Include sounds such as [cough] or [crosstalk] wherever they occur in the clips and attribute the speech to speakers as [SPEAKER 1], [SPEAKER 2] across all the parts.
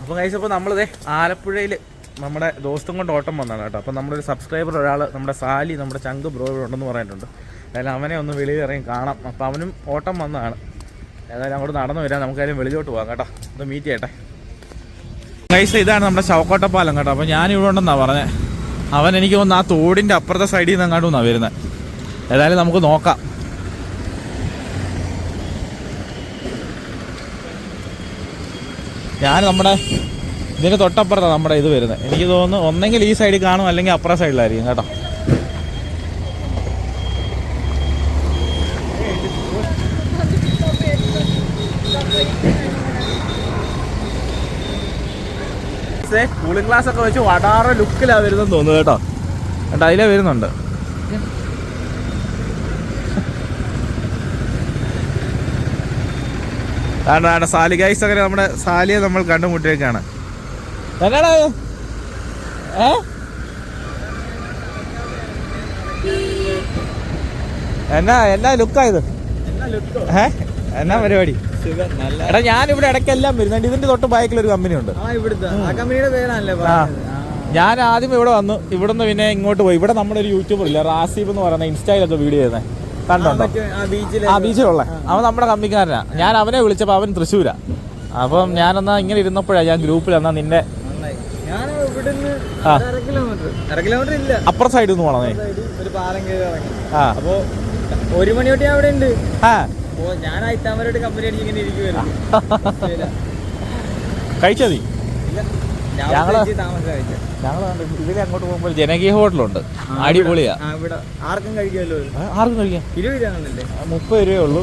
[SPEAKER 1] അപ്പോൾ കഴിച്ചപ്പോൾ നമ്മളിതേ ആലപ്പുഴയിൽ നമ്മുടെ ദോസ്തും കൊണ്ട് ഓട്ടം വന്നതാണ് കേട്ടോ. അപ്പോൾ നമ്മുടെ ഒരു സബ്സ്ക്രൈബർ ഒരാൾ നമ്മുടെ സാലി നമ്മുടെ ചങ്ക് ബ്രോ ഉണ്ടെന്ന് പറഞ്ഞിട്ടുണ്ട്. അതായത് അവനെ ഒന്ന് വെളിയിൽ ഇറങ്ങി കാണാം. അപ്പോൾ അവനും ഓട്ടം വന്നതാണ്. ഏതായാലും അങ്ങോട്ട് നടന്നു വരാം. നമുക്കായാലും വെളിയിലോട്ട് പോകാം കേട്ടോ. ഒന്ന് മീറ്റ് ചെയ്യട്ടെ. ഗൈസ് ഇതാണ് നമ്മുടെ ചവക്കോട്ട പാലം കേട്ടോ. അപ്പോൾ ഞാൻ ഇവിടെ ഉണ്ടെന്നാണ് പറഞ്ഞത് അവൻ എനിക്ക് തോന്നുന്നു ആ തോടിന്റെ അപ്പുറത്തെ സൈഡിൽ നിന്ന് അങ്ങോട്ട് വന്നാ വരുന്നത് ഏതായാലും നമുക്ക് നോക്കാം. ഞാൻ നമ്മുടെ ഇതിന് തൊട്ടപ്പുറത്താണ് നമ്മുടെ ഇത് വരുന്നത്. എനിക്ക് തോന്നുന്നു ഒന്നെങ്കിൽ ഈ സൈഡിൽ കാണും അല്ലെങ്കിൽ അപ്പുറ സൈഡിലായിരിക്കും കേട്ടോ. കൂളിംഗ് ഗ്ലാസ് ഒക്കെ വെച്ച് വടാറ ലുക്കിലാണ് വരുന്നതെന്ന് തോന്നുന്നു കേട്ടോ. കേട്ടോ അതിലേ വരുന്നുണ്ട്. കാരണം അവിടെ സാലി ഗൈസ് അങ്ങനെ നമ്മുടെ സാലിയെ നമ്മൾ കണ്ടുമുട്ടിയേക്കാണ്. എന്നാടാ? ഏ? എന്നാ എന്നാ ലുക്കായത് ഏ? എന്നാ പരിപാടി?
[SPEAKER 2] നല്ല
[SPEAKER 1] എടാ ഞാൻ ഇവിടെ ഇടയ്ക്കെല്ലാം വരുന്നുണ്ട്. ഇതിന്റെ തൊട്ട് ബാക്കിൽ ഒരു കമ്പനി ഉണ്ട്.
[SPEAKER 2] ആ ഇവിടുത്തെ. ആ കമ്പനിയുടെ പേരാണല്ലേ
[SPEAKER 1] ഞാൻ ആദ്യം ഇവിടെ വന്നു. ഇവിടുന്ന് പിന്നെ ഇങ്ങോട്ട് പോയി. ഇവിടെ നമ്മുടെ ഒരു യൂട്യൂബർ ഇല്ല റാസീബ് എന്ന് പറയുന്ന ഇൻസ്റ്റയിലൊക്കെ വീഡിയോ ചെയ്യുന്നത് കണ്ടുണ്ടോ
[SPEAKER 2] ആ ബീച്ചിലെ
[SPEAKER 1] ആ ബീച്ചിലുള്ള. അവൻ നമ്മുടെ കമ്പിക്കാരനാ. ഞാൻ അവനെ വിളിച്ചപ്പോൾ അവൻ തൃശ്ശൂരാ. അപ്പം ഞാനെന്നാ ഇങ്ങനെ ഇരുന്നപ്പോഴാണ് ഞാൻ ഗ്രൂപ്പിൽ എന്നാ നിന്നെ അപ്പുറ സൈഡിൽ നിന്ന് പോണേ
[SPEAKER 2] ഒരു പാലം കയറി ഇറങ്ങി. അപ്പോ ഒരു മണി തൊട്ട് ഞാൻ അവിടെ ഉണ്ട്. ഞാൻ കമ്പനി അടിച്ച് ഇങ്ങനെ [laughs] കഴിച്ചത്
[SPEAKER 1] ഞങ്ങൾ ഇതിലെ അങ്ങോട്ട് പോകുമ്പോൾ ജനകീയ ഹോട്ടലുണ്ട്. അടിപൊളിയാ.
[SPEAKER 2] ആർക്കും കഴിക്കാമല്ലോ
[SPEAKER 1] ആർക്കും കഴിക്കാം.
[SPEAKER 2] ഇരുപത്
[SPEAKER 1] രൂപ മുപ്പത് രൂപയേ ഉള്ളൂ.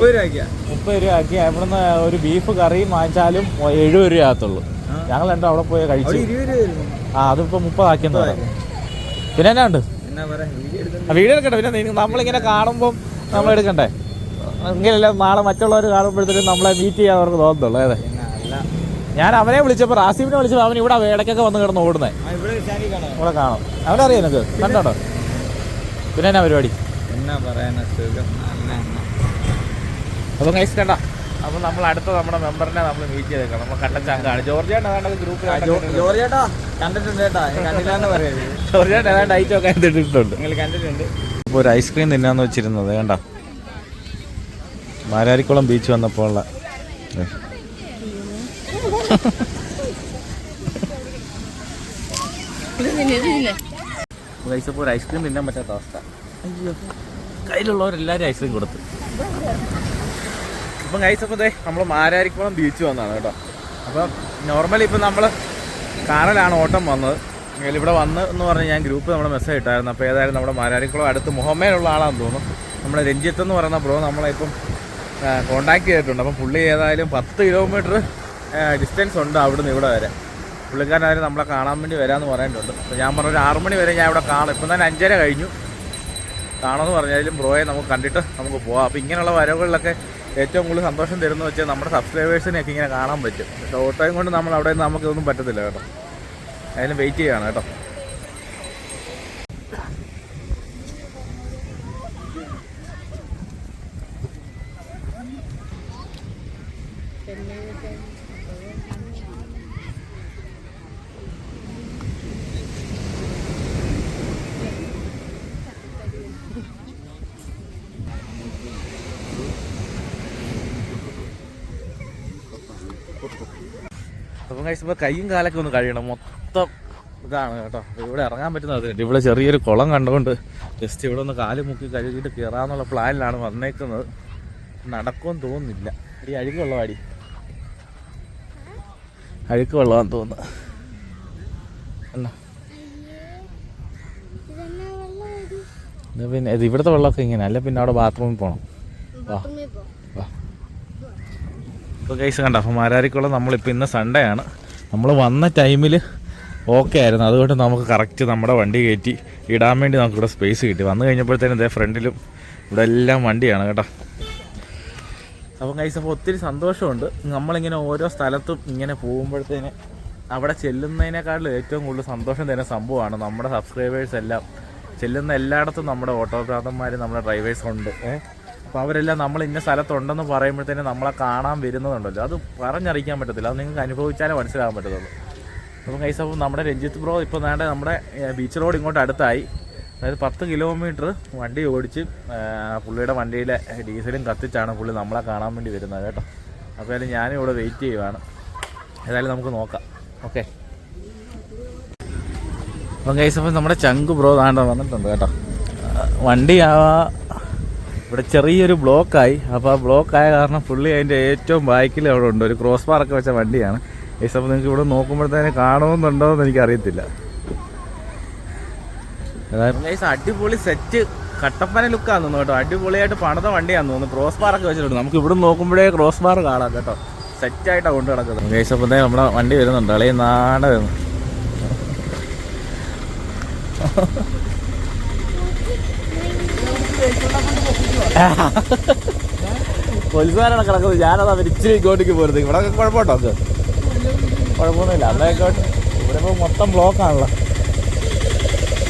[SPEAKER 2] മുപ്പത്
[SPEAKER 1] രൂപ ആക്കി അവിടുന്ന് ഒരു ബീഫ് കറിയും വാങ്ങിച്ചാലും എഴുപത് രൂപ ആകത്തുള്ളൂ ഞങ്ങൾ രണ്ടും അവിടെ പോയി കഴിച്ചു. ആ അതിപ്പോ മുപ്പതാക്കിയെന്ന് പറയാം പിന്നെ എന്നാ ഉണ്ട്?
[SPEAKER 2] വീഡിയോ
[SPEAKER 1] എടുക്കട്ടെ പിന്നെ നമ്മളിങ്ങനെ കാണുമ്പോൾ നമ്മൾ എടുക്കണ്ടേ എങ്കിലല്ല നാളെ മറ്റുള്ളവർ കാണുമ്പോഴത്തേക്കും നമ്മളെ മീറ്റ് ചെയ്യാൻ അവർക്ക് തോന്നുന്നുള്ളൂ അതെ ഞാൻ അവനെ വിളിച്ചപ്പോൾ റാസിബിനെ വിളിച്ചപ്പോൾ അവൻ ഇവിടെ ഇടയ്ക്കൊക്കെ വന്ന് കിടന്ന്
[SPEAKER 2] ഓടുന്നത് ഇവിടെ കാണും.
[SPEAKER 1] കാണാം. അവനറിയാം എനിക്ക് കണ്ടോ പിന്നെ എന്നാ പരിപാടി?
[SPEAKER 2] എന്നാ പറയാനാ സുഖം.
[SPEAKER 1] അപ്പം കണ്ട അപ്പം നമ്മൾ അടുത്ത നമ്മുടെ മെമ്പറിനെ നമ്മൾ മീറ്റ് ചെയ്തേക്കാം. നമ്മൾ കണ്ട ചങ്കാണ് ജോർജേട്ടാ ഏതാണ്ട്
[SPEAKER 2] ഗ്രൂപ്പ് ജോർജേട്ടാ ജോർജ് ചേട്ടാ കണ്ടിട്ടുണ്ട് ചേട്ടാ ഞാൻ പറയുന്നത് പറയരുത്
[SPEAKER 1] ജോർജിയാണ് ഏതാണ്ട് ഐറ്റമൊക്കെ ഇട്ടിട്ടുണ്ട്
[SPEAKER 2] നിങ്ങൾ കണ്ടിട്ടുണ്ട്.
[SPEAKER 1] ഇപ്പോൾ ഒരു ഐസ്ക്രീം തിന്നാന്ന് വെച്ചിരുന്നത് കണ്ട? മാരാരിക്കുളം ബീച്ച് വന്നപ്പോൾ ഉള്ള. അപ്പോൾ ഒരു ഐസ്ക്രീം തിന്നാൻ പറ്റാത്ത അവസ്ഥ. അയ്യോ കയ്യിലുള്ളവരെല്ലാവരും ഐസ്ക്രീം കൊടുത്തു. ഇപ്പം ദേ നമ്മൾ മാരാരിക്കുളം ബീച്ച് വന്നതാണ് കേട്ടോ. അപ്പം നോർമലി ഇപ്പം നമ്മൾ കാറിലാണ് ഓട്ടം വന്നത്. ഇവിടെ വന്ന് എന്ന് പറഞ്ഞ് ഞാൻ ഗ്രൂപ്പ് നമ്മുടെ മെസ്സേജ് ഇട്ടായിരുന്നു. അപ്പോൾ ഏതായാലും നമ്മുടെ മാരാരിക്കുളം അടുത്ത് മുഹമ്മയിലുള്ള ആളാണെന്ന് തോന്നുന്നു. നമ്മുടെ രഞ്ജിത്ത് എന്ന് പറയുന്ന ബ്രോ നമ്മളെ ഇപ്പം കോണ്ടാക്ട് ചെയ്തിട്ടുണ്ട്. അപ്പം പുള്ളി ഏതായാലും പത്ത് കിലോമീറ്റർ ഡിസ്റ്റൻസ് ഉണ്ട് അവിടുന്ന് ഇവിടെ വരെ. പുള്ളിക്കാരനായാലും നമ്മളെ കാണാൻ വേണ്ടി വരാമെന്ന് പറയേണ്ടതുണ്ട് അപ്പോൾ ഞാൻ പറഞ്ഞ ഒരു ആറ് മണി വരെ ഞാൻ ഇവിടെ കാണാം. ഇപ്പം തന്നെ അഞ്ചര കഴിഞ്ഞു. കാണുമെന്ന് പറഞ്ഞാലും ബ്രോയെ നമുക്ക് കണ്ടിട്ട് നമുക്ക് പോവാം. അപ്പോൾ ഇങ്ങനെയുള്ള വരവുകളിലൊക്കെ ഏറ്റവും കൂടുതൽ സന്തോഷം തരുന്നു വെച്ചാൽ നമ്മുടെ സബ്സ്ക്രൈബേഴ്സിനെയൊക്കെ ഇങ്ങനെ കാണാൻ പറ്റും. പക്ഷേ ഓട്ടോയും കൊണ്ട് നമ്മൾ അവിടെ നിന്ന് നമുക്കിതൊന്നും പറ്റത്തില്ല കേട്ടോ. അതിന് വെയിറ്റ് ചെയ്യാണ് കേട്ടോ. അപ്പം കഴിച്ചപ്പോൾ കൈയും കാലൊക്കെ ഒന്ന് കഴിയണം. മൊത്തം ഇതാണ് കേട്ടോ. ഇവിടെ ഇറങ്ങാൻ പറ്റുന്നത് ഇവിടെ ചെറിയൊരു കുളം കണ്ടുകൊണ്ട് ജസ്റ്റ് ഇവിടെ ഒന്ന് കാൽ മുക്കി കഴുകിയിട്ട് കയറാന്നുള്ള പ്ലാനിലാണ് വന്നേക്കുന്നത്. നടക്കുമെന്ന് തോന്നുന്നില്ല. ഈ അഴുക്ക് വെള്ളമാടി. അഴുക്ക് വെള്ളമാണെന്ന് തോന്നുന്നു. അല്ല. പിന്നെ ഇത് ഇവിടുത്തെ വെള്ളമൊക്കെ ഇങ്ങനെ അല്ല പിന്നെ അവിടെ ബാത്റൂമിൽ പോകണം ഇപ്പോൾ കേസ് കണ്ട? അപ്പോൾ മാരാരിക്കുളം നമ്മളിപ്പോൾ ഇന്ന് സൺഡേ ആണ്. നമ്മൾ വന്ന ടൈമിൽ ഓക്കെ ആയിരുന്നു. അതുകൊണ്ട് നമുക്ക് കറക്റ്റ് നമ്മുടെ വണ്ടി കയറ്റി ഇടാൻ വേണ്ടി നമുക്ക് ഇവിടെ സ്പേസ് കിട്ടി. വന്നു കഴിഞ്ഞപ്പോഴത്തേനും ഇതേ ഫ്രണ്ടിലും ഇവിടെ എല്ലാം വണ്ടിയാണ് കേട്ടോ. അപ്പം കൈസ് അപ്പോൾ ഒത്തിരി സന്തോഷമുണ്ട്. നമ്മളിങ്ങനെ ഓരോ സ്ഥലത്തും ഇങ്ങനെ പോകുമ്പോഴത്തേന് അവിടെ ചെല്ലുന്നതിനേക്കാളും ഏറ്റവും കൂടുതൽ സന്തോഷം തരുന്ന സംഭവമാണ് നമ്മുടെ സബ്സ്ക്രൈബേഴ്സ് എല്ലാം. ചെല്ലുന്ന എല്ലായിടത്തും നമ്മുടെ ഓട്ടോഗ്രാഫർമാർ നമ്മുടെ ഡ്രൈവേഴ്സ് ഉണ്ട്. ഏ? അപ്പോൾ അവരെല്ലാം നമ്മൾ ഇന്ന സ്ഥലത്തുണ്ടെന്ന് പറയുമ്പോഴത്തേനും നമ്മളെ കാണാൻ വരുന്നതുണ്ടല്ലോ. അത് പറഞ്ഞറിയിക്കാൻ പറ്റത്തില്ല. അത് നിങ്ങൾക്ക് അനുഭവിച്ചാലേ മനസ്സിലാകാൻ പറ്റത്തുള്ളൂ. അപ്പം കൈസ് നമ്മുടെ രഞ്ജിത്ത് ബ്രോ ഇപ്പോൾ നേണ്ട നമ്മുടെ ബീച്ച് റോഡ് ഇങ്ങോട്ട് അടുത്തായി. അതായത് പത്ത് കിലോമീറ്റർ വണ്ടി ഓടിച്ച് പുള്ളിയുടെ വണ്ടിയിലെ ഡീസലും കത്തിച്ചാണ് പുള്ളി നമ്മളെ കാണാൻ വേണ്ടി വരുന്നത് കേട്ടോ. അപ്പോൾ അതിൽ ഞാനും ഇവിടെ വെയിറ്റ് ചെയ്യുവാണ്. ഏതായാലും നമുക്ക് നോക്കാം. ഓക്കെ അപ്പം കൈസ് നമ്മുടെ ചങ്ക് ബ്രോ താണ്ട വന്നിട്ടുണ്ട് കേട്ടോ. വണ്ടി ആ ഇവിടെ ചെറിയൊരു ബ്ലോക്കായി. അപ്പോൾ ആ ബ്ലോക്കായ കാരണം പുള്ളി അതിന്റെ ഏറ്റവും ബാക്കിൽ അവിടെ ഉണ്ട്. ഒരു ക്രോസ് ബാറൊക്കെ വെച്ച വണ്ടിയാണ്. ഈ അപ്പോൾ നിങ്ങൾക്ക് ഇവിടെ നോക്കുമ്പോഴത്തേന് കാണുമെന്നുണ്ടോ എന്ന് എനിക്കറിയത്തില്ല അടിപൊളി സെറ്റ് കട്ടപ്പന ലുക്കാന്ന് തോന്നുന്നു കേട്ടോ. അടിപൊളിയായിട്ട് പണിത വണ്ടിയാന്ന് തോന്നുന്നു. ക്രോസ് ബാറൊക്കെ വെച്ചിട്ടുണ്ട്. നമുക്ക് ഇവിടെ നോക്കുമ്പോഴേ ക്രോസ് ബാർ കാണാം കേട്ടോ. സെറ്റായിട്ടാണ് കൊണ്ട് കിടക്കുന്നത് ദേ നമ്മുടെ വണ്ടി വരുന്നുണ്ട്. അളി നാട പോലീസുകാരാണ് കിടക്കുന്നത്. ഞാനതാ ഇച്ചിരി ഇങ്ങോട്ടേക്ക് പോരുന്നത്. ഇവിടെ കുഴപ്പമുണ്ടോ? അത് കുഴപ്പമൊന്നുമില്ല. അന്നേക്കോട്ട് ഇവിടെ ഇപ്പോൾ മൊത്തം ബ്ലോക്കാണല്ലോ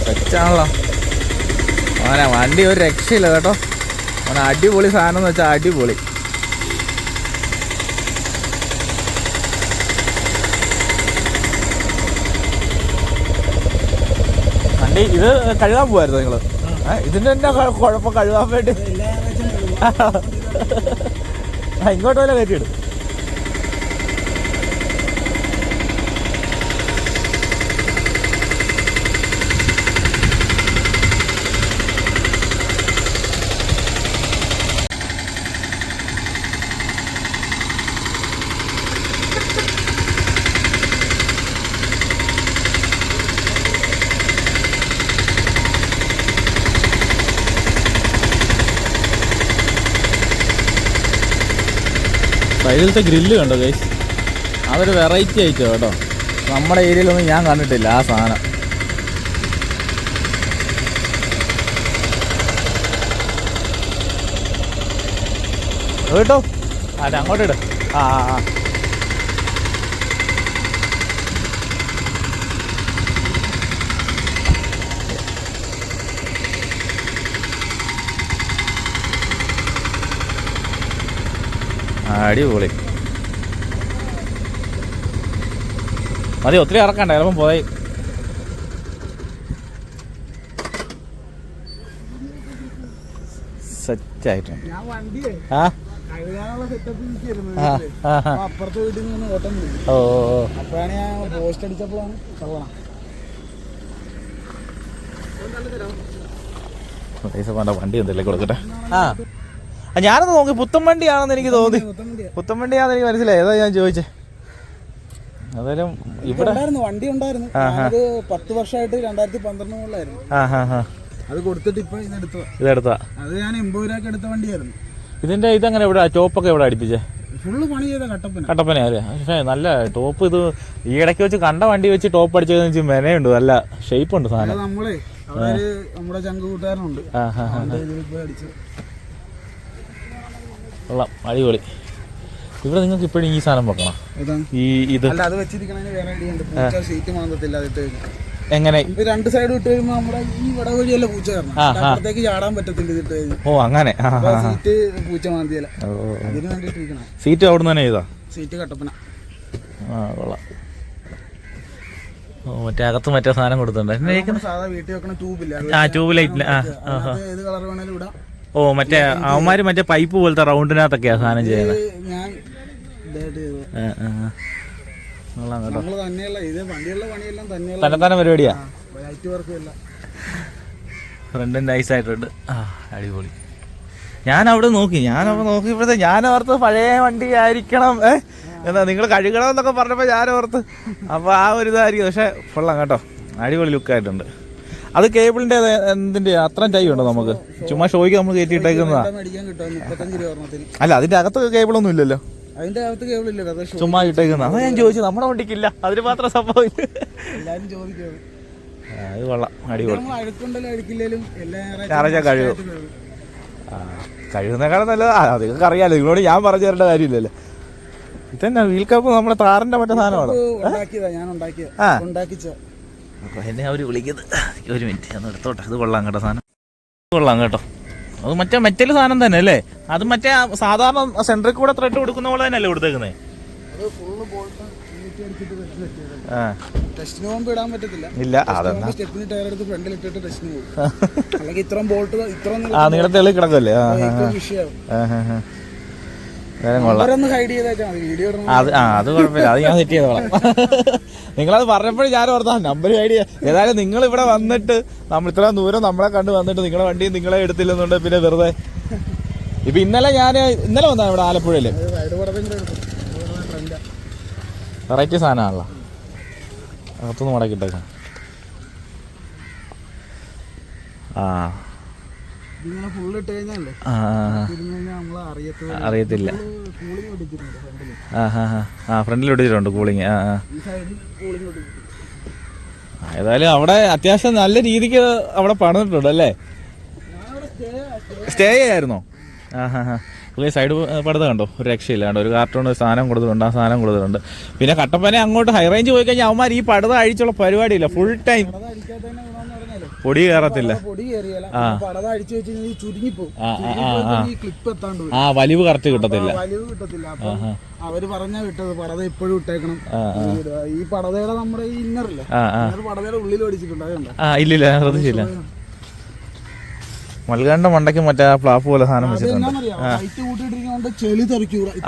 [SPEAKER 1] സെറ്റാണല്ലോ. അങ്ങനെ വണ്ടി ഒരു രക്ഷയില്ല കേട്ടോ. അങ്ങനെ അടിപൊളി സാധനം എന്ന് വെച്ചാൽ അടിപൊളി. വണ്ടി ഇത് കഴുകാൻ പോവായിരുന്നു നിങ്ങൾ ഇതിന്റെ തന്നെ കുഴ- കുഴപ്പം കഴുകാൻ വേണ്ടി. ആ, ഇങ്ങോട്ട് വല്ല കയറ്റിയിടും. സൈഡിലത്തെ ഗ്രില്ല് കണ്ടോ ഗൈസ് അതൊരു വെറൈറ്റി ആയിട്ടോ കേട്ടോ. നമ്മുടെ ഏരിയയിലൊന്നും ഞാൻ കണ്ടിട്ടില്ല ആ സാധനം. കേട്ടോ? അങ്ങോട്ട് ഇട്. ആ ആ. അടിപൊളി. മതി ഒത്തിരി ഇറക്കണ്ട ചിലപ്പം പോയി. സെറ്റായിട്ടുണ്ട് ആ.
[SPEAKER 2] അപ്പുറത്തെ വീട്ടിൽ നിന്ന് ഓട്ടം
[SPEAKER 1] ഓ.
[SPEAKER 2] അപ്പോഴാണ് ഞാൻ പോസ്റ്റ് അടിച്ചപ്പോഴാണ് ചവണ
[SPEAKER 1] പൈസ വേണ്ട വണ്ടി എന്തെങ്കിലും കൊടുക്കട്ടെ. ആ. ഞാനത് നോക്കി. പുത്തൻ വണ്ടിയാണെന്ന് എനിക്ക് തോന്നി. പുത്തൻ വണ്ടിയാണെന്ന് എനിക്ക് മനസ്സിലായി. അതാ ഞാൻ ചോദിച്ചേ? അതായാലും ഇവിടെ
[SPEAKER 2] വണ്ടി ഉണ്ടായിരുന്നു. അത് പത്ത് വർഷമായിട്ട് രണ്ടായിരത്തി പന്ത്രണ്ട് മുകളിലായിരുന്നു അത് കൊടുത്തിട്ട് ഇപ്പൊ ഇത് എടുത്തു
[SPEAKER 1] ഇതെടുത്താ
[SPEAKER 2] അത് ഞാൻ എൺപത് രൂപയ്ക്ക് എടുത്ത വണ്ടിയായിരുന്നു.
[SPEAKER 1] ഇതിന്റെ ഇതെങ്ങനെ ഇവിടെ ടോപ്പൊക്കെ ഇവിടെ അടിപ്പിച്ചേ?
[SPEAKER 2] ഫുള്ള് പണി ചെയ്ത കട്ടപ്പന.
[SPEAKER 1] കട്ടപ്പന അല്ലേ? പക്ഷേ നല്ല ടോപ്പ് ഇത് ഈ ഇടയ്ക്ക് വെച്ച് കണ്ട വണ്ടി വെച്ച് ടോപ്പ് അടിച്ചതെന്ന് വെച്ചാൽ മെനയുണ്ട്. നല്ല ഷേപ്പ് ഉണ്ട് സാധനം.
[SPEAKER 2] നമ്മളെ നമ്മുടെ ചങ്ക് കൂട്ടുകാരനുണ്ട് അടിച്ചു
[SPEAKER 1] കൊള്ളാം അടിപൊളി. ഇവിടെ നിങ്ങൾക്ക് ഇപ്പോഴും ഈ സാധനം വെക്കണം? ഈ ഇത്.
[SPEAKER 2] അത് അത്
[SPEAKER 1] എങ്ങനെ?
[SPEAKER 2] രണ്ട് സൈഡ് ഇട്ട് വരുമ്പോ നമ്മുടെ ഈ വട വഴിയല്ല പൂച്ച. അപ്പുറത്തേക്ക് ചാടാൻ പറ്റത്തില്ല ഇതിട്ട്
[SPEAKER 1] ഓ അങ്ങനെ.
[SPEAKER 2] സീറ്റ് പൂച്ച മാന്തിയല്ല. അതിന് വേണ്ടിട്ടിരിക്കണം
[SPEAKER 1] സീറ്റ് അവിടെ നിന്ന് തന്നെ ചെയ്താ?
[SPEAKER 2] സീറ്റ് കട്ടപ്പന.
[SPEAKER 1] ആ കൊള്ളാം. ഓ മറ്റേ അകത്ത് മറ്റേ സാധനം കൊടുത്തിട്ടുണ്ട്.
[SPEAKER 2] സാധാ വീട്ടിൽ വെക്കണ ട്യൂബില്ല
[SPEAKER 1] ആ ട്യൂബ് ആ.
[SPEAKER 2] ഏത് കളർ വേണേലും ഇടാം.
[SPEAKER 1] ഓ മറ്റേ അവന്മാര് മറ്റേ പൈപ്പ് പോലത്തെ റൗണ്ടിനകത്തൊക്കെയാ സാധനം ചെയ്യുന്നത് തന്നെത്താനെ പരിപാടിയാ? ഫ്രണ്ടും നൈസ് ആയിട്ടുണ്ട് ആ അടിപൊളി. ഞാൻ അവിടെ നോക്കി ഞാൻ അവിടെ നോക്കിയപ്പോഴത്തെ ഞാൻ ഓർത്ത് പഴയ വണ്ടി ആയിരിക്കണം ഏ? എന്താ നിങ്ങൾ കഴുകണം എന്നൊക്കെ പറഞ്ഞപ്പോൾ ഞാൻ ഓർത്ത് അപ്പോൾ ആ ഒരു ഇതായിരിക്കും. പക്ഷേ കൊള്ളാം കേട്ടോ. അടിപൊളി ലുക്കായിട്ടുണ്ട് അത് കേബിളിന്റെ എന്തിന്റെ അത്രയും ടൈം ഉണ്ടോ നമുക്ക്? ചുമ്മാ ഷോയ്ക്ക് നമ്മൾ
[SPEAKER 2] കയറ്റി ഇട്ടേക്കുന്നതാ
[SPEAKER 1] അല്ല അതിന്റെ അകത്ത് കേബിളൊന്നും ഇല്ലല്ലോ.
[SPEAKER 2] അതിന്റെ അകത്ത് കേബിൾ ഇല്ല
[SPEAKER 1] ചുമ്മാ ഇട്ടേക്കുന്ന അതാ ഞാൻ ചോദിച്ചു നമ്മുടെ വണ്ടിക്കില്ല. അതിന് മാത്രം സംഭവം
[SPEAKER 2] എല്ലാരും ചോദിക്കും.
[SPEAKER 1] അത് കൊള്ളാം. അടിപൊളി. ഞായറാഴ്ച കഴുകും. ആ കഴിയുന്നേക്കാളും നല്ലത്. അതൊക്കെ അറിയാലോ നിങ്ങളോട് ഞാൻ പറഞ്ഞു തരേണ്ട കാര്യമില്ലല്ലോ. ഇതന്നെ വീൽ കപ്പ് നമ്മുടെ താറിന്റെ മറ്റേ സാധനമാണ്?
[SPEAKER 2] ഉണ്ടാക്കിയതാ ഞാൻ ഉണ്ടാക്കിയത്
[SPEAKER 1] ആ.
[SPEAKER 2] ഉണ്ടാക്കിച്ച
[SPEAKER 1] അപ്പൊ എന്നെ അവർ വിളിക്കുന്നത്. ഒരു മിനിറ്റ് ഞാൻ എടുത്തോട്ടെ ഇത് കൊള്ളാം കേട്ടോ സാധനം. കൊള്ളാം കേട്ടോ. അത് മറ്റേ മെറ്റൽ സാധനം തന്നെ അല്ലേ? അത് മറ്റേ സാധാരണ സെന്ററിൽ കൂടെ ത്രെഡ് കൊടുക്കുന്ന പോലെ തന്നെയല്ലേ കൊടുത്തേക്കുന്നത്
[SPEAKER 2] ടെസ്റ്റിന് പോകുമ്പോൾ ഇടാൻ പറ്റത്തില്ല.
[SPEAKER 1] ഇല്ല അതെന്നാ?
[SPEAKER 2] സ്റ്റെപ്പിന് ടയർ എടുത്ത് ഫ്രണ്ടിൽ ഇട്ടിട്ട് ടെസ്റ്റിന് പോകും അല്ലെങ്കിൽ ഇത്രയും ബോൾട്ട് ഇത്ര
[SPEAKER 1] ആ നീളത്തിൽ
[SPEAKER 2] കിടക്കല്ലേ വിഷയമാവും
[SPEAKER 1] അത് ആ അത് കുഴപ്പമില്ല. അത് ഞാൻ സെറ്റ് ചെയ്തോളാം. [laughs] നിങ്ങളത് പറഞ്ഞപ്പോഴും ഞാൻ ഓർത്താ നമ്പർ ഹൈഡ് ചെയ്യാം ഏതായാലും നിങ്ങൾ ഇവിടെ വന്നിട്ട് നമ്മൾ ഇത്രയും ദൂരം നമ്മളെ കണ്ട് വന്നിട്ട് നിങ്ങളെ വണ്ടി നിങ്ങളെ എടുത്തില്ലെന്നുണ്ട് പിന്നെ വെറുതെ. ഇപ്പൊ ഇന്നലെ ഞാൻ ഇന്നലെ വന്നാ ഇവിടെ
[SPEAKER 2] ആലപ്പുഴയിൽ.
[SPEAKER 1] വെറൈറ്റി സാധനമാണല്ലോ. അകത്തുനിന്ന് മടക്കിട്ടേക്കാം ആ.
[SPEAKER 2] അറിയത്തില്ല.
[SPEAKER 1] ആ.
[SPEAKER 2] ഫ്രണ്ടിൽ
[SPEAKER 1] ഒട്ടിച്ചിട്ടുണ്ട് കൂളിങ് ആ ഏതായാലും അവിടെ അത്യാവശ്യം നല്ല രീതിക്ക് അവിടെ പണിതിട്ടുണ്ട് അല്ലേ?
[SPEAKER 2] സ്റ്റേ
[SPEAKER 1] സ്റ്റേ ആയിരുന്നോ ആ. ഹാ ഹാ പുതിയ സൈഡ് പടുത കണ്ടോ? ഒരു രക്ഷയില്ല. കണ്ടോ ഒരു കാർട്ടൂൺ സാധനം കൊടുത്തിട്ടുണ്ട് ആ സാധനം കൊടുത്തിട്ടുണ്ട്. പിന്നെ കട്ടപ്പന അങ്ങോട്ട് ഹൈ റേഞ്ച് പോയി കഴിഞ്ഞാൽ അവന്മാർ ഈ പടുത അഴിച്ചുള്ള പരിപാടിയില്ല. ഫുൾ ടൈം പൊടി കയറത്തില്ല
[SPEAKER 2] പൊടി പടത അടിച്ചു ഈ ക്ലിപ്പ് എത്താണ്ട്
[SPEAKER 1] ആ വലിവ് കറക്റ്റ് കിട്ടത്തില്ല.
[SPEAKER 2] വലിവ് കിട്ടത്തില്ല. അപ്പൊ അവർ പറഞ്ഞ വിട്ടത് പടത എപ്പോഴും ഇട്ടേക്കണം. ഈ. പടതയുടെ നമ്മുടെ ഈ ഇന്നറില്ല പടതയുടെ ഉള്ളിൽ
[SPEAKER 1] ആ. ഇല്ലില്ല ശ്രദ്ധിച്ചില്ല മൽകാണ്ട മണ്ടയ്ക്ക് മറ്റേ ആ പ്ലാപ്പ് പോലെ സാധനം വെച്ചിട്ടുണ്ട്.
[SPEAKER 2] ചെളി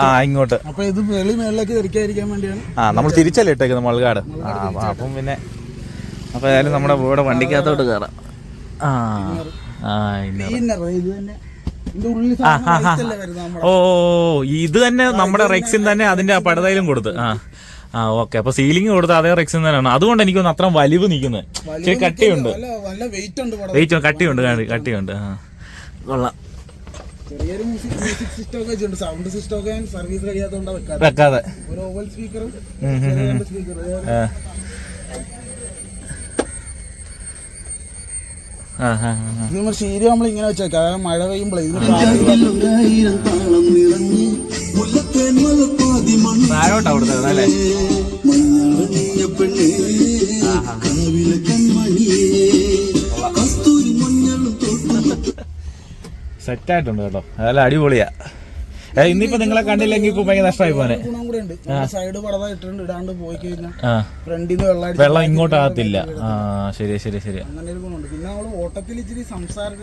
[SPEAKER 1] ആ ഇങ്ങോട്ട്.
[SPEAKER 2] അപ്പൊ ഇത് വെളി മേളിലേക്ക് തെറിക്കാതിരിക്കാൻ വേണ്ടിയാണ്.
[SPEAKER 1] ആ നമ്മൾ തിരിച്ചല്ലേ ഇട്ടേക്കുന്നത് മൾകാട് ആ അപ്പം പിന്നെ അപ്പൊ ഏതായാലും നമ്മുടെ ഇവിടെ വണ്ടിക്കകത്തോട്ട് കയറാം ആ ആ ഓ ഇത് തന്നെ നമ്മുടെ റെക്സിൻ തന്നെ അതിന്റെ പടതയിലും കൊടുത്ത്. ആ ആ ഓക്കെ. അപ്പൊ സീലിംഗ് കൊടുത്ത അതേ റെക്സിൻ തന്നെയാണ്. അതുകൊണ്ട് എനിക്കൊന്ന് അത്ര വലിവ് നിൽക്കുന്നത് ഇച്ചിരി കട്ടിയുണ്ട്.
[SPEAKER 2] വെയിറ്റ് ഉണ്ട് പടത
[SPEAKER 1] വെയിറ്റ് കട്ടിയുണ്ട് കട്ടിയുണ്ട്. ആ. കൊള്ളാം.
[SPEAKER 2] ചെറിയൊരു മ്യൂസിക് മ്യൂസിക് സിസ്റ്റം ഒക്കെ വെച്ചിട്ടുണ്ട് സൗണ്ട് സിസ്റ്റം ഒക്കെ സർവീസ് കഴിയാത്തതുകൊണ്ട് വെക്കാതെ
[SPEAKER 1] വെക്കാതെ
[SPEAKER 2] ഒരു ഓവൽ സ്പീക്കർ
[SPEAKER 1] ഉം, ഉം, ഉം.
[SPEAKER 2] രണ്ട് സ്പീക്കർ
[SPEAKER 1] ആ. ആ, ആ, ആ.
[SPEAKER 2] ഇത് നമ്മൾ ശീലം നമ്മൾ ഇങ്ങനെ വെച്ചേക്കാം. കാരണം മഴ പെയ്യുമ്പോൾ
[SPEAKER 1] സെറ്റായിട്ടുണ്ട് കേട്ടോ. അതെല്ലാം അടിപൊളിയാ. ഇന്നിപ്പോ നിങ്ങളെ കണ്ടില്ലെങ്കിൽ ഇപ്പൊ ഭയങ്കര നഷ്ടമായി
[SPEAKER 2] പോലെ സൈഡ് പടതാ ഇട്ടിട്ടുണ്ട്. ഇടാണ്ട് പോയി കഴിഞ്ഞാൽ
[SPEAKER 1] ആ.
[SPEAKER 2] ഫ്രണ്ടിൽ നിന്ന് വെള്ളം ഇങ്ങോട്ട്
[SPEAKER 1] വെള്ളം ഇങ്ങോട്ടാകത്തില്ല ആ ശരി ശരി ശരി
[SPEAKER 2] അങ്ങനെ ഒരു ഗുണമുണ്ട്. പിന്നെ നമ്മൾ ഓട്ടത്തിൽ ഇച്ചിരി സംസാരം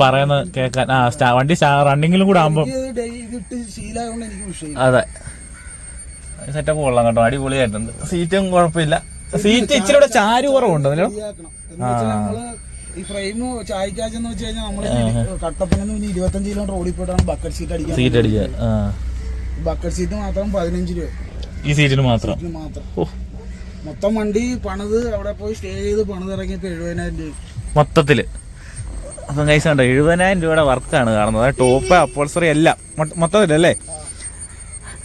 [SPEAKER 1] പറയുന്നത് കേക്കാൻ ആ വണ്ടി റണ്ണിങ്ങിലും കൂടെ ആകുമ്പോ
[SPEAKER 2] ഇത് ഡേ- ഇതിട്ട് ശീലമായതുകൊണ്ട് എനിക്ക് വിഷയം
[SPEAKER 1] അതെ. സെറ്റപ്പ് കൊള്ളാം കേട്ടോ. അടിപൊളിയായിട്ടുണ്ട്. സീറ്റും കുഴപ്പമില്ല. സീറ്റ് ഇച്ചിരി ചാരു കുറവുണ്ടല്ലോ അതിലോ
[SPEAKER 2] ഈ ഫ്രെയിം ചായക്കാച്ചെന്ന് വെച്ച് കഴിഞ്ഞാൽ നമ്മൾ കട്ടപ്പനെന്ന് പിന്നെ ഇരുപത്തഞ്ച് കിലോമീറ്റർ ഓടിപ്പോയിട്ടാണ് ബക്കറ്റ് സീറ്റ് അടിക്കുക
[SPEAKER 1] സീറ്റ് അടിക്കുക.
[SPEAKER 2] ബക്കറ്റ് സീറ്റ് മാത്രം പതിനഞ്ച് രൂപ.
[SPEAKER 1] ഈ സീറ്റിന് മാത്രം?
[SPEAKER 2] മാത്രം. മൊത്തം വണ്ടി പണിത് അവിടെ പോയി സ്റ്റേ ചെയ്ത് പണിത് ഇറങ്ങിയപ്പോ എഴുപതിനായിരം രൂപ.
[SPEAKER 1] മൊത്തത്തിൽ. അപ്പം കൈസ് കണ്ടോ എഴുപതിനായിരം രൂപയുടെ വർക്കാണ് കാണുന്നത്. ടോപ്പ് അപ്പോൾസറി എല്ലാം. മൊത്തത്തിലല്ലേ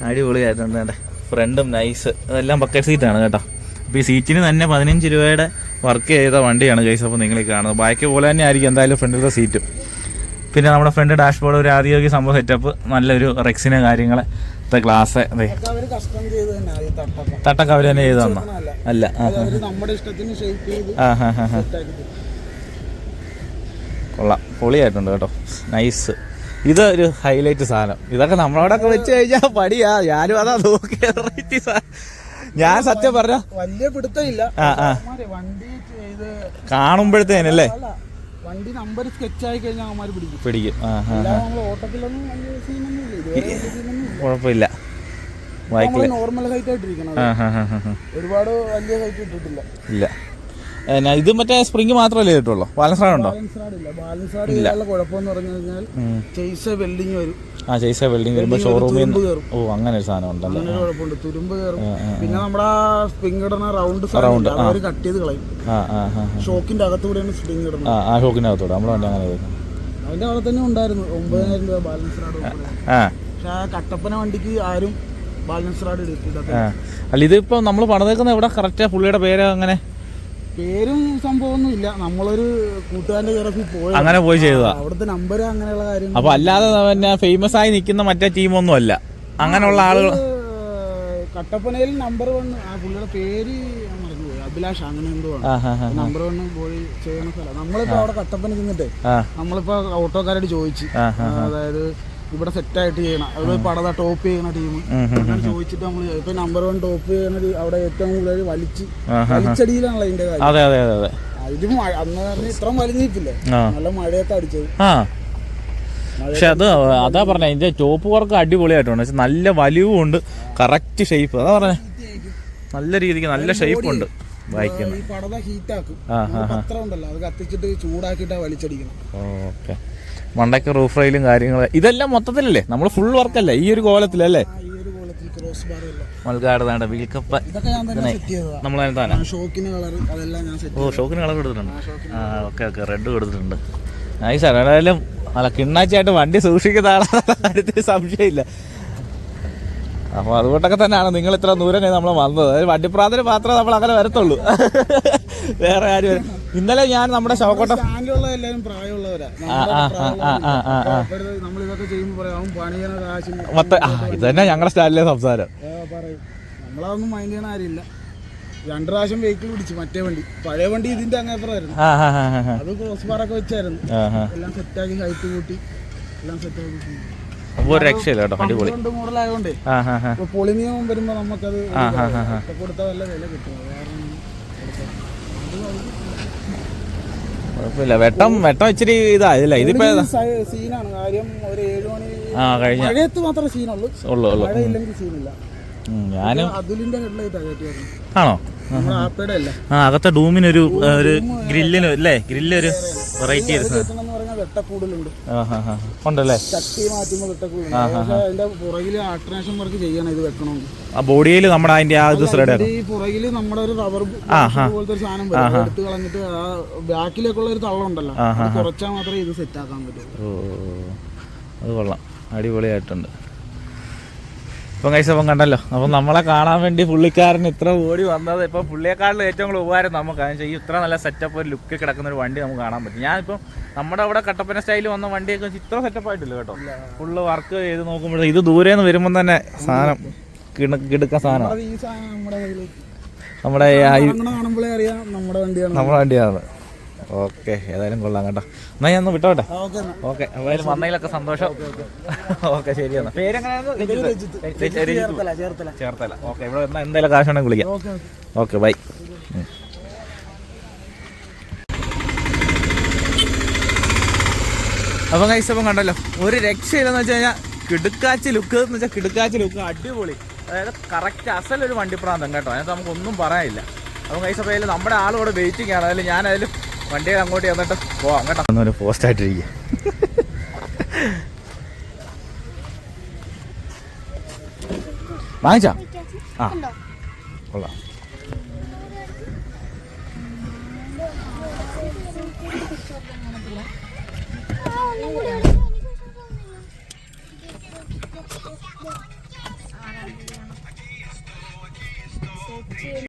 [SPEAKER 1] അടിപൊളിയായിട്ടുണ്ട് കേട്ടോ ഫ്രണ്ടും നൈസ് അതെല്ലാം ബക്കറ്റ് സീറ്റാണ് കേട്ടോ. അപ്പോൾ ഈ സീറ്റിന് തന്നെ പതിനഞ്ച് രൂപയുടെ വർക്ക് ചെയ്ത വണ്ടിയാണ് ഗൈസ് അപ്പോൾ നിങ്ങൾ കാണുന്നത്. ബാക്കി പോലെ തന്നെ ആയിരിക്കും എന്തായാലും ഫ്രണ്ടിലത്തെ സീറ്റും പിന്നെ നമ്മുടെ ഫ്രണ്ട് ഡാഷ്ബോർഡ് ഒരു ആദ്യമൊക്കെ സംഭവം സെറ്റപ്പ് നല്ലൊരു റെക്സിന് കാര്യങ്ങൾ ഗ്ലാസ്
[SPEAKER 2] തട്ടൊക്കെ.
[SPEAKER 1] അവർ തന്നെ ചെയ്തു തന്ന.
[SPEAKER 2] അല്ല.
[SPEAKER 1] കൊള്ളാം. പൊളിയായിട്ടുണ്ട് കേട്ടോ. നൈസ് ഇതൊരു ഒരു ഹൈലൈറ്റ് സാധനം. ഇതൊക്കെ നമ്മളോടൊക്കെ വെച്ച് കഴിഞ്ഞാൽ പടിയാ ഞാനും അതാ നോക്കി സാധനം ഞാൻ സത്യം പറഞ്ഞ
[SPEAKER 2] വലിയ പിടുത്തമില്ല. വണ്ടി ചെയ്ത്
[SPEAKER 1] കാണുമ്പോഴത്തേനല്ലേ?
[SPEAKER 2] വണ്ടി നമ്പർ സ്കെച്ച് ആയി കഴിഞ്ഞാൽ പിടിക്കും.
[SPEAKER 1] പിടിക്കും.
[SPEAKER 2] ഓട്ടത്തിലൊന്നും
[SPEAKER 1] കുഴപ്പമില്ല.
[SPEAKER 2] നോർമൽ ഹൈറ്റ് ആയിട്ടിരിക്കണം ഒരുപാട് വലിയ ഹൈറ്റ് ഇട്ടിട്ടില്ല.
[SPEAKER 1] ഇല്ല. എന്നാ, ഇത് മറ്റേ സ്പ്രിങ് മാത്രമല്ലേ കിട്ടുള്ളൂ ബാലൻസ് റാഡ് ഉണ്ടോ
[SPEAKER 2] ഇല്ല. കുഴപ്പമെന്ന് പറഞ്ഞു കഴിഞ്ഞാൽ
[SPEAKER 1] ഉം.
[SPEAKER 2] ചെയ്സ് വെൽഡിങ് വരും.
[SPEAKER 1] ആ ജയ്സ വെൽഡിങ് വരുമ്പോൾ ഷോറൂമിൽ നിന്ന് ഓ അങ്ങനെ ഒരു സാധനം ഉണ്ടല്ലോ?
[SPEAKER 2] കുഴപ്പമുണ്ട്. തുരുമ്പ് കയറും. പിന്നെ നമ്മുടെ സ്പ്രിംഗ് ഇടുന്ന റൗണ്ട് കട്ട് ചെയ്ത് കളയും. ഷോക്കിന്റെ അകത്തൂടെയാണ് സ്പ്രിംഗ് ഇടുന്നത്.
[SPEAKER 1] ആ ഷോക്കിന്റെ അകത്തൂടെ നമ്മുടെ വണ്ടി അങ്ങനെ
[SPEAKER 2] അതിന്റെ അവിടെ തന്നെ ഉണ്ടായിരുന്നു. ഒമ്പതിനായിരം രൂപ ബാലൻസ് റാഡ് പക്ഷെ ആ കട്ടപ്പന വണ്ടിക്ക് ആരും ബാലൻസ് റാഡ്
[SPEAKER 1] ആ. അല്ല ഇതിപ്പോ നമ്മൾ പണിതേക്കുന്ന എവിടെ? കറക്റ്റ് പുള്ളിയുടെ പേര് അങ്ങനെ?
[SPEAKER 2] പേരും സംഭവമൊന്നും ഇല്ല നമ്മളൊരു കൂട്ടുകാരന്റെ ചിറപ്പിൽ പോയി.
[SPEAKER 1] അങ്ങനെ പോയി ചെയ്തതാ.
[SPEAKER 2] അവിടുത്തെ നമ്പർ അങ്ങനെയുള്ള കാര്യം
[SPEAKER 1] അപ്പൊ അല്ലാതെ പിന്നെ ഫേമസ് ആയി നിൽക്കുന്ന മറ്റേ ടീമൊന്നും അല്ല. അങ്ങനെയുള്ള ആളുകൾ
[SPEAKER 2] കട്ടപ്പനയിൽ നമ്പർ വൺ ആ പുള്ളിയുടെ പേര് അഭിലാഷ് അങ്ങനെ എന്തോ നമ്പർ വൺ പോയി ചെയ്യുന്ന സ്ഥലം. നമ്മളിപ്പോ അവിടെ കട്ടപ്പന ചെന്നിട്ട് നമ്മളിപ്പോ ഓട്ടോക്കാരോട് ചോദിച്ചു. അതായത് ഇവിടെ സെറ്റ് ആയിട്ട് ചെയ്യണം. അത് പടത ടോപ്പ് ചെയ്യുന്ന ടീം ചോദിച്ചിട്ട് നമ്മൾ ഇപ്പൊ നമ്പർ വൺ ടോപ്പ് ചെയ്യുന്ന അവിടെ ഏറ്റവും കൂടുതൽ വലിച്ച് വലിച്ചടിയിലാണല്ലോ അതിന്റെ കാര്യം.
[SPEAKER 1] അതെ അതെ അതെ അതെ.
[SPEAKER 2] ഇത് അന്ന് ഇത്ര വലിഞ്ഞിട്ടില്ലേ നല്ല മഴയൊക്കെ അടിച്ചത്.
[SPEAKER 1] പക്ഷെ അത് അതാ പറഞ്ഞ ഇതിന്റെ ടോപ്പ് വർക്ക് അടിപൊളിയായിട്ടുണ്ട്. പക്ഷെ നല്ല വലിവും ഉണ്ട്. കറക്റ്റ് ഷേപ്പ് അതാ പറഞ്ഞ. നല്ല രീതിക്ക് നല്ല ഷേപ്പ് ഉണ്ട്.
[SPEAKER 2] വായിക്കുന്നത് പടത ഹീറ്റാക്കും പത്രം ഉണ്ടല്ലോ. അത് കത്തിച്ചിട്ട് ചൂടാക്കിയിട്ടാ വലിച്ചടിക്കണം.
[SPEAKER 1] ഓക്കെ. മണ്ടയ്ക്ക് റൂഫ് റെയിലും കാര്യങ്ങൾ ഇതെല്ലാം മൊത്തത്തിലല്ലേ? നമ്മൾ ഫുൾ വർക്കല്ലേ ഈ ഒരു കോലത്തിലല്ലേ മൽകാട് വേണ്ട വീൽക്കപ്പ നമ്മൾ തന്നെ ഓ ഷോക്കിന് കളർ കൊടുത്തിട്ടുണ്ട്. ആ ഓക്കെ ഓക്കെ റെഡ് കൊടുത്തിട്ടുണ്ട്. നൈസാണ് ഏതായാലും അല്ല കിണ്ണാച്ചായിട്ട് വണ്ടി സൂക്ഷിക്കുന്ന ആളാണ് കാര്യത്തിൽ സംശയമില്ല. അപ്പോൾ അതുകൊണ്ടൊക്കെ തന്നെയാണ് നിങ്ങൾ ഇത്ര ദൂരം നമ്മൾ വന്നത്. അതായത് വണ്ടിപ്രാന്തന് മാത്രമേ നമ്മൾ അങ്ങനെ വരത്തുള്ളൂ. വേറെ ആരും ഇന്നലെ ഞാൻ നമ്മുടെ ശവക്കോട്ട ഇത് തന്നെ ഞങ്ങളുടെ സ്റ്റാൻഡിലെ സംസാരം.
[SPEAKER 2] നമ്മളതൊന്നും മൈൻഡ് ചെയ്യണ ആരില്ല രണ്ടു പ്രാവശ്യം വെഹിക്കിൾ പിടിച്ചു മറ്റേ വണ്ടി. പഴയ വണ്ടി ഇതിന്റെ അങ്ങേപ്പുറമായിരുന്നു അത് ക്രോസ് ബാറൊക്കെ വെച്ചായിരുന്നു. എല്ലാം സെറ്റാക്കി ഹൈറ്റ് കൂട്ടി. എല്ലാം സെറ്റാക്കി
[SPEAKER 1] ഒരു രക്ഷയില്ല കേട്ടോ അടിപൊളി.
[SPEAKER 2] മോഡലായതുകൊണ്ടേ വരുമ്പോ നമുക്കത്. കൊടുത്ത വില കിട്ടും.
[SPEAKER 1] കുഴപ്പമില്ല. വെട്ടം വെട്ടം ഇച്ചിരി ഇതായില്ല ഇതിപ്പോ
[SPEAKER 2] സീനാണ്. കാര്യം ഒരു ഏഴു മണി
[SPEAKER 1] ആ കഴിഞ്ഞ.
[SPEAKER 2] മഴയത്ത് മാത്രമേ സീനുള്ളൂ.
[SPEAKER 1] ഉള്ളു ഉള്ളു.
[SPEAKER 2] മഴയില്ലെങ്കിൽ സീനില്ല.
[SPEAKER 1] ഞാനും
[SPEAKER 2] അതുലിന്റെ ഹെഡ്ലൈറ്റ്
[SPEAKER 1] ആണോ? ആ അകത്തെ ഡൂമിനൊരു ഒരു ഗ്രില്ലിന് അല്ലേ? ഗ്രില്ലൊരു വെറൈറ്റി
[SPEAKER 2] പറഞ്ഞാൽ വെട്ടക്കൂടലുണ്ട്.
[SPEAKER 1] ഉണ്ടല്ലേ?
[SPEAKER 2] ചട്ടി മാറ്റുമ്പോൾ വെട്ടക്കൂടുണ്ട് പക്ഷേ അതിന്റെ ആൾട്ടർനേഷൻ വർക്ക് ചെയ്യണം ഇത് വെക്കണമെങ്കിൽ
[SPEAKER 1] ആ ബോഡിയിൽ നമ്മുടെ അതിന്റെ ആ ഇത്
[SPEAKER 2] ഈ പുറകിൽ നമ്മുടെ ഒരു റബ്ബർ പോലത്തെ ഒരു സാധനം വരും. എടുത്ത് കളഞ്ഞിട്ട് ആ ബാക്കിലേക്കുള്ള ഒരു തള്ളുണ്ടല്ലോ അത് കുറച്ചാൽ മാത്രമേ ഇത് സെറ്റ് ആക്കാൻ
[SPEAKER 1] പറ്റൂ അത് കൊള്ളാം. അടിപൊളിയായിട്ടുണ്ട്. ഇപ്പം കൈസ് അപ്പം കണ്ടല്ലോ. അപ്പം നമ്മളെ കാണാൻ വേണ്ടി പുള്ളിക്കാരൻ ഇത്ര ഓടി വന്നത്. ഇപ്പം പുള്ളിയെക്കാളിൽ ഏറ്റവും കൂടുതൽ ഉപകാരം നമുക്ക്. കാരണം വെച്ചാൽ ഈ ഇത്ര നല്ല സെറ്റപ്പ് ഒരു ലുക്ക് കിടക്കുന്ന ഒരു വണ്ടി നമുക്ക് കാണാൻ പറ്റും. ഞാനിപ്പം നമ്മുടെ അവിടെ കട്ടപ്പന സ്റ്റൈലിൽ വന്ന വണ്ടിയൊക്കെ വെച്ച് ഇത്ര സെറ്റപ്പ് ആയിട്ടില്ല കേട്ടോ. ഫുള്ള് വർക്ക് ചെയ്ത് നോക്കുമ്പോൾ ഇത് ദൂരെ നിന്ന് വരുമ്പം തന്നെ സാധനം കിടക്കാൻ സാധനം.
[SPEAKER 2] നമ്മുടെ
[SPEAKER 1] നമ്മുടെ
[SPEAKER 2] വണ്ടിയാണ്.
[SPEAKER 1] നമ്മുടെ വണ്ടിയാണ്. ഓക്കെ ഏതായാലും കൊള്ളാം കേട്ടോ. എന്നാ ഞാൻ ഒന്ന് വിട്ടോട്ടെ?
[SPEAKER 2] ഓക്കെ
[SPEAKER 1] എന്തായാലും വന്നതിലൊക്കെ സന്തോഷം. ഓക്കെ ശരി എന്നാ. പേരെങ്ങനെയായിരുന്നു.
[SPEAKER 2] ചേർത്തല
[SPEAKER 1] ഓക്കെ ഇവിടെ വന്നാൽ എന്തായാലും കാശുണ്ടെങ്കിൽ വിളിക്കാം.
[SPEAKER 2] Okay bye.
[SPEAKER 1] അപ്പം ബൈ അപ്പം കണ്ടല്ലോ ഒരു രക്ഷയില്ലെന്ന് വെച്ച് കഴിഞ്ഞാൽ കിടുക്കാച്ചി ലുക്ക് എന്ന് വെച്ചാൽ കിടുക്കാച്ചി ലുക്ക് അടിപൊളി. അതായത് കറക്റ്റ് അസലൊരു വണ്ടിപ്രാന്തം കേട്ടോ. അതിനകത്ത് നമുക്കൊന്നും പറയാനില്ല. അപ്പം കഴിച്ചപ്പോൾ അതിൽ നമ്മുടെ ആളോട് വെയിറ്റിംഗ് ആണ്. അതിൽ ഞാൻ അതിൽ വണ്ടി അങ്ങോട്ട് ചെന്നിട്ട് പോവാം അങ്ങോട്ടാ ഒന്നൊരു പോസ്റ്റ് ആയിട്ടിരിക്കുക വാങ്ങിച്ചാ? ആ. കൊള്ളാം.